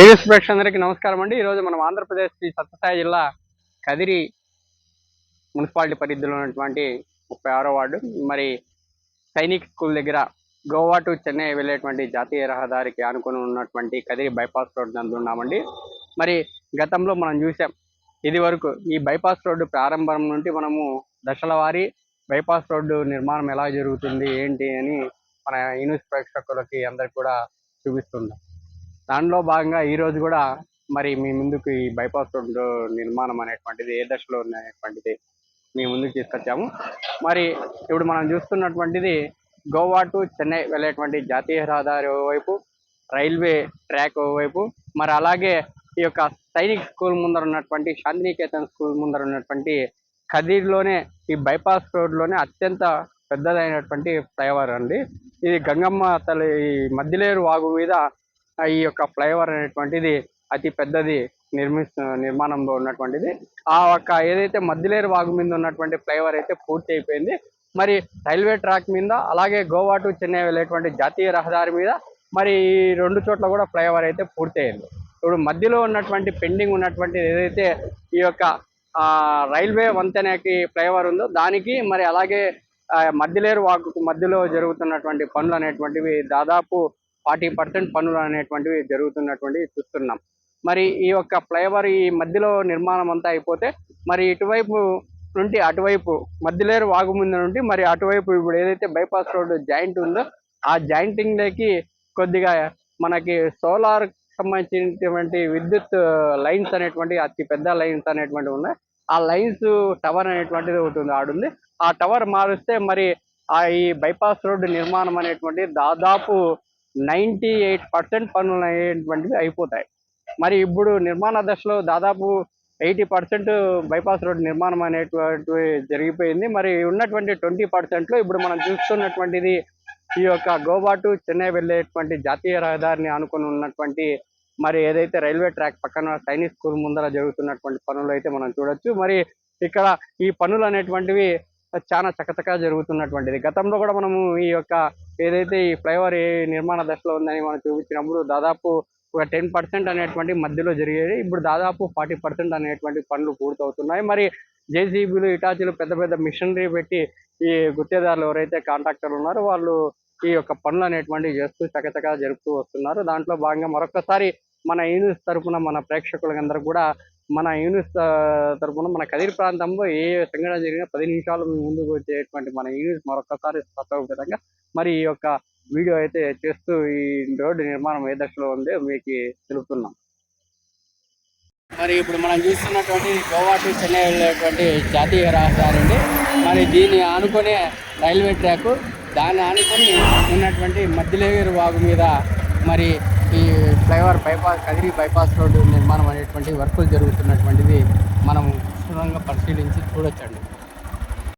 తేజస్ ప్రేక్షకులందరికీ నమస్కారం అండి. ఈరోజు మనం ఆంధ్రప్రదేశ్ శ్రీ సత్యసాయి జిల్లా కదిరి మున్సిపాలిటీ పరిధిలో ఉన్నటువంటి ముప్పై ఆరో వార్డు మరి సైనిక్ స్కూల్ దగ్గర గోవా టు చెన్నై వెళ్ళేటువంటి జాతీయ రహదారికి ఆనుకొని ఉన్నటువంటి కదిరి బైపాస్ రోడ్ నందు ఉన్నామండి. మరి గతంలో మనం చూసాం ఇది వరకు ఈ బైపాస్ రోడ్డు ప్రారంభం నుండి మనము దశల వారీ బైపాస్ రోడ్డు నిర్మాణం ఎలా జరుగుతుంది ఏంటి అని మన యూనిస్ ప్రేక్షకులకి అందరికి కూడా చూపిస్తున్నాం దానిలో భాగంగా ఈ రోజు కూడా మరి మీ ముందుకు ఈ బైపాస్ రోడ్డు నిర్మాణం అనేటువంటిది ఏ దశలో ఉన్నటువంటిది మీ ముందుకు తీసుకొచ్చాము. మరి ఇప్పుడు మనం చూస్తున్నటువంటిది గోవా టు చెన్నై వెళ్ళేటువంటి జాతీయ రహదారి వైపు రైల్వే ట్రాక్ వైపు మరి అలాగే ఈ యొక్క సైనిక్ స్కూల్ ముందర ఉన్నటువంటి శాంతినికేతన్ స్కూల్ ముందర ఉన్నటువంటి ఖదీర్లోనే ఈ బైపాస్ రోడ్లోనే అత్యంత పెద్దదైనటువంటి ఫ్లైఓవర్ అండి. ఇది గంగమ్మ తల్లి మధ్యలేరు వాగు మీద ఈ యొక్క ఫ్లైఓవర్ అనేటువంటిది అతి పెద్దది నిర్మిస్తు నిర్మాణంలో ఉన్నటువంటిది. ఆ ఒక్క ఏదైతే మద్దిలేరు వాగు మీద ఉన్నటువంటి ఫ్లైఓవర్ అయితే పూర్తి అయిపోయింది. మరి రైల్వే ట్రాక్ మీద అలాగే గోవా టు చెన్నై వెళ్ళేటువంటి జాతీయ రహదారి మీద మరి ఈ రెండు చోట్ల కూడా ఫ్లైఓవర్ అయితే పూర్తయింది ఇప్పుడు మధ్యలో ఉన్నటువంటి పెండింగ్ ఉన్నటువంటి ఏదైతే ఈ యొక్క రైల్వే వంతెనకి ఫ్లైఓవర్ ఉందో దానికి మరి అలాగే మద్దిలేరు మధ్యలేరు మధ్యలో జరుగుతున్నటువంటి పనులు అనేటువంటివి దాదాపు ఫార్టీ పర్సెంట్ పనులు అనేటువంటివి జరుగుతున్నటువంటివి చూస్తున్నాం. మరి ఈ యొక్క ఫ్లైఓవర్ ఈ మధ్యలో నిర్మాణం అంతా అయిపోతే మరి ఇటువైపు నుండి అటువైపు మధ్యలేరు వాగు ముందు నుండి మరి అటువైపు ఇప్పుడు ఏదైతే బైపాస్ రోడ్డు జాయింట్ ఉందో ఆ జాయింటింగ్లోకి కొద్దిగా మనకి సోలార్ సంబంధించినటువంటి విద్యుత్ లైన్స్ అనేటువంటి అతి పెద్ద లైన్స్ అనేటువంటివి ఉన్నాయి. ఆ లైన్స్ టవర్ అనేటువంటిది ఒకటి ఉంది ఆడుంది. ఆ టవర్ మారిస్తే మరి ఆ ఈ బైపాస్ రోడ్డు నిర్మాణం అనేటువంటి దాదాపు నైంటీ ఎయిట్ పర్సెంట్ పనులు అనేటువంటివి అయిపోతాయి. మరి ఇప్పుడు నిర్మాణ దశలో దాదాపు ఎయిటీ పర్సెంట్ బైపాస్ రోడ్ నిర్మాణం అనేటువంటివి జరిగిపోయింది. మరి ఉన్నటువంటి ట్వంటీ పర్సెంట్లో ఇప్పుడు మనం చూస్తున్నటువంటిది ఈ యొక్క గోవా టు చెన్నై వెళ్ళేటువంటి జాతీయ రహదారిని అనుకుని ఉన్నటువంటి మరి ఏదైతే రైల్వే ట్రాక్ పక్కన సైనిక్ స్కూల్ ముందర జరుగుతున్నటువంటి పనులు అయితే మనం చూడొచ్చు. మరి ఇక్కడ ఈ పనులు అనేటువంటివి చాలా చకచకా జరుగుతున్నటువంటిది. గతంలో కూడా మనము ఈ యొక్క ఏదైతే ఈ ఫ్లైఓవర్ ఏ నిర్మాణ దశలో ఉందని మనం చూపించినప్పుడు దాదాపు ఒక టెన్ పర్సెంట్ అనేటువంటి మధ్యలో జరిగేది. ఇప్పుడు దాదాపు ఫార్టీ పర్సెంట్ అనేటువంటి పనులు పూర్తవుతున్నాయి. మరి జేసీబీలు ఇటాచీలు పెద్ద పెద్ద మిషనరీ పెట్టి ఈ గుత్తేదారులు ఎవరైతే కాంట్రాక్టర్లు ఉన్నారో వాళ్ళు ఈ యొక్క పనులు అనేటువంటివి చేస్తూ చకచకా జరుపుతూ వస్తున్నారు. దాంట్లో భాగంగా మరొకసారి మన యూనిస్ తరపున మన ప్రేక్షకులందరూ కూడా మన యూనిస్ తరఫున తరపున మన కదిరి ప్రాంతంలో ఏ సంఘటన జరిగినా పది నిమిషాలు ముందుకు వచ్చేటువంటి మన యూనిస్ మరొకసారి విధంగా మరి ఈ యొక్క వీడియో అయితే చేస్తూ ఈ రోడ్డు నిర్మాణం ఏ దశలో ఉందో మీకు తెలుపుతున్నాం. మరి ఇప్పుడు మనం చూస్తున్నటువంటి గోవా టు చెన్నై వెళ్ళేటువంటి జాతీయ రహదారి అండి మరి దీన్ని ఆనుకునే రైల్వే ట్రాక్ దాన్ని ఆనుకొని ఉన్నటువంటి మధ్యలేరు వాగు మీద మరి ఈ flyover bypass Kadiri bypass road నిర్మాణం అనేటువంటి వర్కులు జరుగుతున్నటువంటిది మనం క్షుణ్ణంగా పరిశీలించి చూడొచ్చండి.